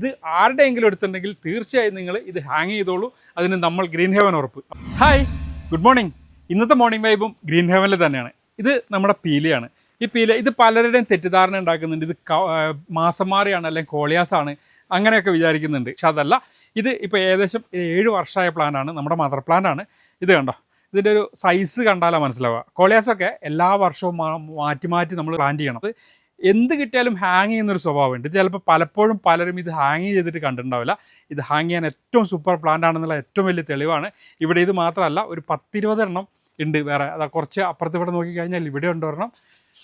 ഇത് ആരുടെയെങ്കിലും എടുത്തിട്ടുണ്ടെങ്കിൽ തീർച്ചയായും നിങ്ങൾ ഇത് ഹാങ് ചെയ്തോളൂ. അതിന് നമ്മൾ ഗ്രീൻ ഹെവൻ ഉറപ്പ്. ഹായ് ഗുഡ് മോർണിംഗ് ഇന്നത്തെ മോർണിംഗ് വൈബും ഗ്രീൻ ഹെവനിൽ തന്നെയാണ്. ഇത് നമ്മുടെ പീലയാണ്. ഈ പീല ഇത് പലരുടെയും തെറ്റിദ്ധാരണ ഉണ്ടാക്കുന്നുണ്ട്. ഇത് മാസം മാറിയാണ് അല്ലെങ്കിൽ കോളിയാസാണ് അങ്ങനെയൊക്കെ വിചാരിക്കുന്നുണ്ട്. പക്ഷെ അതല്ല. ഇത് ഇപ്പോൾ ഏകദേശം ഏഴ് വർഷമായ പ്ലാന്റാണ് നമ്മുടെ മദർ പ്ലാന്റാണ് ഇത് കണ്ടോ? ഇതിന്റെ ഒരു സൈസ് കണ്ടാലാണ് മനസ്സിലാവുക. കോളിയാസൊക്കെ എല്ലാ വർഷവും മാറ്റി മാറ്റി നമ്മൾ പ്ലാൻ ചെയ്യണം. എന്ത് കിട്ടിയാലും ഹാങ് ചെയ്യുന്നൊരു സ്വഭാവമുണ്ട്. ഇത് ചിലപ്പോൾ പലപ്പോഴും പലരും ഇത് ഹാങ് ചെയ്തിട്ട് കണ്ടിട്ടുണ്ടാവില്ല. ഇത് ഹാങ് ചെയ്യാൻ ഏറ്റവും സൂപ്പർ പ്ലാന്റ് ആണെന്നുള്ള ഏറ്റവും വലിയ തെളിവാണ്. ഇവിടെ ഇത് മാത്രമല്ല ഒരു പത്തിരുപതെണ്ണം ഉണ്ട് വേറെ. അതാ കുറച്ച് അപ്പുറത്ത് ഇവിടെ നോക്കിക്കഴിഞ്ഞാൽ ഇവിടെ ഉണ്ട്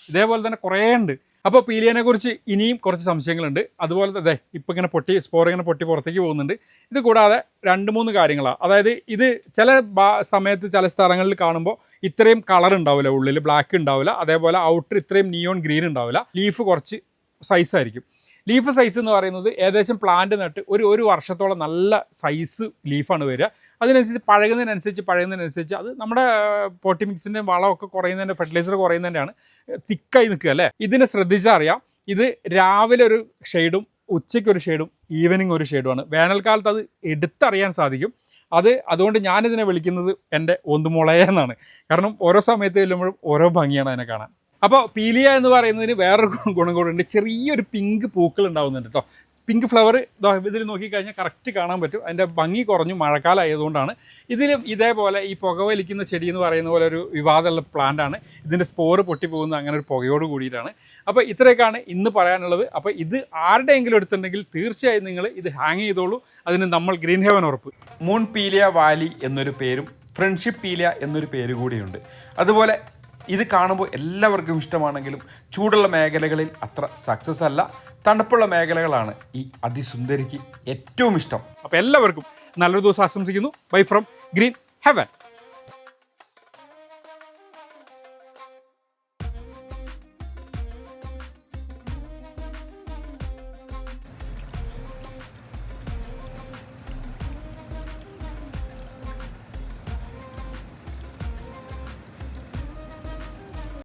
ഇതേപോലെ തന്നെ കുറേ ഉണ്ട്. അപ്പോൾ പീലിയനെ കുറിച്ച് ഇനിയും കുറച്ച് സംശയങ്ങളുണ്ട്. അതുപോലെ തന്നെ ഇപ്പം ഇങ്ങനെ പൊട്ടി സ്പോർ ഇങ്ങനെ പൊട്ടി പുറത്തേക്ക് പോകുന്നുണ്ട്. ഇത് കൂടാതെ രണ്ട് മൂന്ന് കാര്യങ്ങളാണ് അതായത് ഇത് ചില സമയത്ത് ചില സ്ഥലങ്ങളിൽ കാണുമ്പോൾ ഇത്രയും കളർ ഉണ്ടാവില്ല ഉള്ളിൽ ബ്ലാക്ക് ഉണ്ടാവില്ല അതേപോലെ ഔട്ടർ ഇത്രയും നിയോൺ ഗ്രീൻ ഉണ്ടാവില്ല. ലീഫ് കുറച്ച് സൈസ് ആയിരിക്കും. ലീഫ് സൈസ് എന്ന് പറയുന്നത് ഏകദേശം പ്ലാന്റ് നട്ട് ഒരു ഒരു വർഷത്തോളം നല്ല സൈസ് ലീഫാണ് വരിക. അതിനനുസരിച്ച് പഴകുന്നതിനനുസരിച്ച് പഴകുന്നതിനനുസരിച്ച് അത് നമ്മുടെ പോട്ടി മിക്സിന്റെ വളമൊക്കെ കുറയുന്നതിന്റെ ഫെർട്ടിലൈസർ കുറയുന്നതിന്റെയാണ് തിക്കായി നിൽക്കുക അല്ലേ? ഇതിനെ ശ്രദ്ധിച്ചറിയാം ഇത് രാവിലെ ഒരു ഷെയ്ഡും ഉച്ചയ്ക്ക് ഒരു ഷെയ്ഡും ഈവനിങ് ഒരു ഷെയ്ഡുമാണ് വേനൽക്കാലത്ത് അത് എടുത്തറിയാൻ സാധിക്കും. അത് അതുകൊണ്ട് ഞാനിതിനെ വിളിക്കുന്നത് എന്റെ ഒന്നുമുളയ എന്നാണ്. കാരണം ഓരോ സമയത്ത് ചെല്ലുമ്പോഴും ഓരോ ഭംഗിയാണ് അതിനെ കാണാൻ. അപ്പോൾ പീലിയ എന്ന് പറയുന്നതിന് വേറൊരു ഗുണം- കൂടെ ഉണ്ട് ചെറിയൊരു പിങ്ക് പൂക്കൾ ഉണ്ടാവുന്നുണ്ട് കേട്ടോ. പിങ്ക് ഫ്ലവർ ഇതിൽ നോക്കിക്കഴിഞ്ഞാൽ കറക്റ്റ് കാണാൻ പറ്റും. അതിന്റെ ഭംഗി കുറഞ്ഞു മഴക്കാലം ആയതുകൊണ്ടാണ്. ഇതേപോലെ ഈ പുക വലിക്കുന്ന ചെടി എന്ന് പറയുന്ന പോലെ ഒരു വിവാദമുള്ള പ്ലാന്റ് ആണ്. ഇതിന്റെ സ്പോറ് പൊട്ടിപ്പോകുന്ന അങ്ങനെ ഒരു പുകയോട് കൂടിയിട്ടാണ്. അപ്പോൾ ഇത്രയൊക്കെയാണ് ഇന്ന് പറയാനുള്ളത്. അപ്പോൾ ഇത് ആരുടെയെങ്കിലും എടുത്തിട്ടുണ്ടെങ്കിൽ തീർച്ചയായും നിങ്ങൾ ഇത് ഹാങ് ചെയ്തോളൂ. അതിന് നമ്മൾ ഗ്രീൻ ഹെവൻ ഉറപ്പ്. മൂൺ പീലിയ വാലി എന്നൊരു പേരും ഫ്രണ്ട്ഷിപ്പ് പീലിയ എന്നൊരു പേര് കൂടിയുണ്ട്. അതുപോലെ ഇത് കാണുമ്പോൾ എല്ലാവർക്കും ഇഷ്ടമാണെങ്കിലും ചൂടുള്ള മേഖലകളിൽ അത്ര സക്സസ് അല്ല. തണുപ്പുള്ള മേഖലകളാണ് ഈ അതിസുന്ദരിക്ക് ഏറ്റവും ഇഷ്ടം. അപ്പോൾ എല്ലാവർക്കും നല്ലൊരു ദിവസം ആശംസിക്കുന്നു. Bye from green heaven